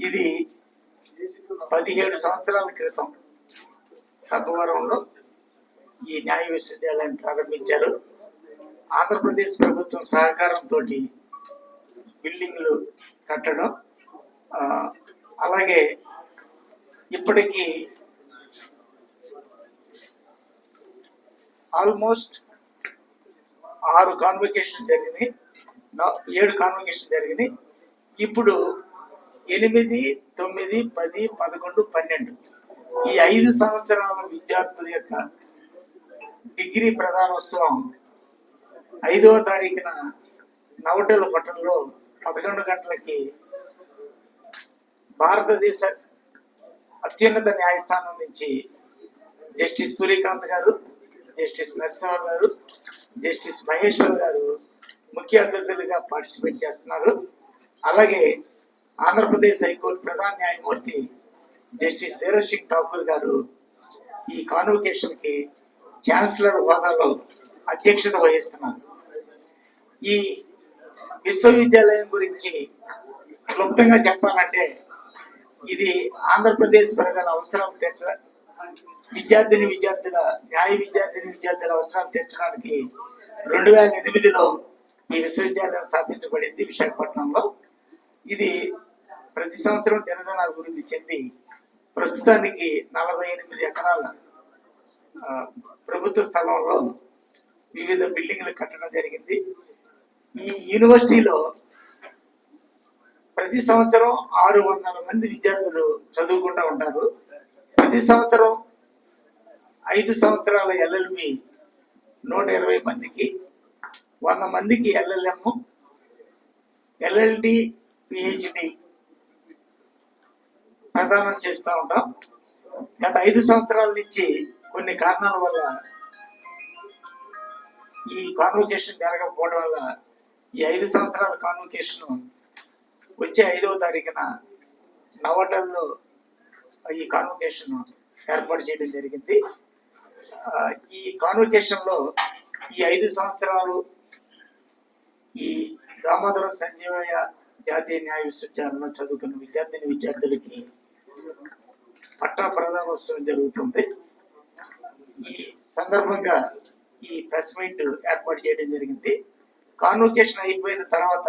ఇది పదిహేడు సంవత్సరాల క్రితం సభవరంలో ఈ న్యాయ విశ్వవిద్యాలయాన్ని ప్రారంభించారు. ఆంధ్రప్రదేశ్ ప్రభుత్వం సహకారంతో బిల్డింగ్లు కట్టడం అలాగే ఇప్పటికీ ఆల్మోస్ట్ ఆరు కాన్వకేషన్ జరిగినాయి. ఏడు కాన్వకేషన్ జరిగినాయి. ఇప్పుడు ఎనిమిది తొమ్మిది పది పదకొండు పన్నెండు. ఈ ఐదు సంవత్సరాల విద్యార్థుల యొక్క డిగ్రీ ప్రధానోత్సవం ఐదవ తారీఖున నవటెల పట్టణంలో పదకొండు గంటలకి భారతదేశ అత్యున్నత న్యాయస్థానం నుంచి జస్టిస్ సూర్యకాంత్ గారు జస్టిస్ నరసింహ గారు జస్టిస్ మహేశ్వర్ గారు ముఖ్య అతిథులుగా పార్టిసిపేట్ చేస్తున్నారు. అలాగే ఆంధ్రప్రదేశ్ హైకోర్టు ప్రధాన న్యాయమూర్తి జస్టిస్ ధీరజ్ సింగ్ ఠాకూర్ గారు ఈ కాన్వకేషన్కి ఛాన్సలర్ హోదాలో అధ్యక్షత వహిస్తున్నారు. ఈ విశ్వవిద్యాలయం గురించి క్లుప్తంగా చెప్పాలంటే ఇది ఆంధ్రప్రదేశ్ ప్రజల అవసరాలు తీర్చ విద్యార్థిని విద్యార్థుల న్యాయ విద్యార్థిని విద్యార్థుల అవసరాలు తీర్చడానికి రెండు వేల ఎనిమిదిలో ఈ విశ్వవిద్యాలయం స్థాపించబడింది విశాఖపట్నంలో. ఇది ప్రతి సంవత్సరం దినదిన అభివృద్ధి చెంది ప్రస్తుతానికి నలభై ఎనిమిది ఎకరాల ప్రభుత్వ స్థలంలో వివిధ బిల్డింగ్లు కట్టడం జరిగింది. ఈ యూనివర్సిటీలో ప్రతి సంవత్సరం ఆరు వందల మంది విద్యార్థులు చదువుకుంటూ ఉంటారు. ప్రతి సంవత్సరం ఐదు సంవత్సరాల ఎల్ఎల్బి నూట ఇరవై మందికి వంద మందికి ఎల్ఎల్ఎం ఎల్ఎల్డి పిహెచ్డి ప్రదానం చేస్తూ ఉంటాం. గత ఐదు సంవత్సరాల నుంచి కొన్ని కారణాల వల్ల ఈ కాన్వకేషన్ జరగకపోవడం వల్ల ఈ ఐదు సంవత్సరాల కాన్వకేషన్ వచ్చే ఐదవ తారీఖున నవటల్లో ఈ కాన్వకేషన్ ఏర్పాటు చేయడం జరిగింది. ఈ కాన్వకేషన్లో ఈ ఐదు సంవత్సరాలు ఈ దామోదరం సంజీవయ్య జాతీయ న్యాయ విశ్వవిద్యాలయంలో చదువుకున్న విద్యార్థిని విద్యార్థులకి పట్టా ప్రధానోత్సవం జరుగుతుంది. ఈ సందర్భంగా ఈ ప్రెస్ మీట్ ఏర్పాటు చేయడం జరిగింది. కాన్వకేషన్ అయిపోయిన తర్వాత